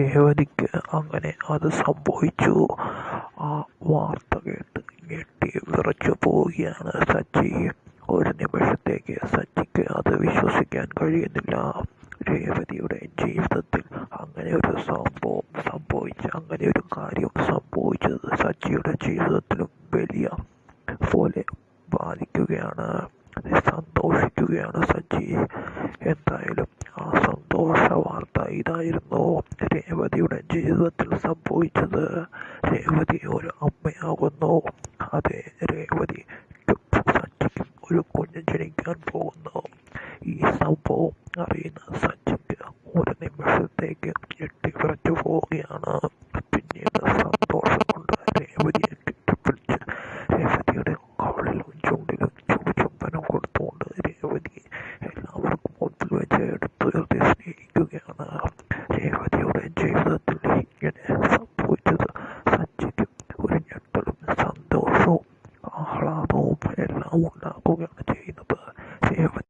രേവതിക്ക് അങ്ങനെ അത് സംഭവിച്ചു. ആ വാർത്ത കേട്ട് ഞെട്ടി വിറച്ചു പോവുകയാണ് സച്ചി. ഒരു നിമിഷത്തേക്ക് സച്ചിക്ക് അത് വിശ്വസിക്കാൻ കഴിയുന്നില്ല. രേവതിയുടെ ജീവിതത്തിൽ അങ്ങനെ ഒരു സംഭവം സംഭവിച്ച അങ്ങനെ ഒരു കാര്യം സംഭവിച്ചത് സച്ചിയുടെ ജീവിതത്തിലും വലിയ പോലെ ബാധിക്കുകയാണ്. സന്തോഷിക്കുകയാണ് സച്ചി. എന്തായാലും ആ സന്തോഷ വാർത്ത ഇതായിരുന്നു രേവതിയുടെ ജീവിതത്തിൽ സംഭവിച്ചത്. രേവതി ഒരു അമ്മയാകുന്നു. അതെ രേവതി സച്ചിക്കും ഒരു കുഞ്ഞ് ജനിക്കാൻ പോകുന്നു. ഈ സംഭവം അറിയുന്ന സച്ചിക്ക് ഒരു നിമിഷത്തേക്ക് ഞെട്ടി വിറച്ചു പോവുകയാണ്. പിന്നീട് സന്തോഷം കൊണ്ട് രേവതിയെ കെട്ടിപ്പിടിച്ച് രേവതിയുടെ കവളിലും ചുണ്ടിലും ചുടു ചുംബനം കൊടുത്തുകൊണ്ട് രേവതി എല്ലാവർക്കും മുമ്പിൽ വെച്ച് എടുത്തുയർത്തി 有关呢，宪法的约束力有点说不清楚。三十九，我有点不明白，三道书啊，好了，我拍了我那姑娘的。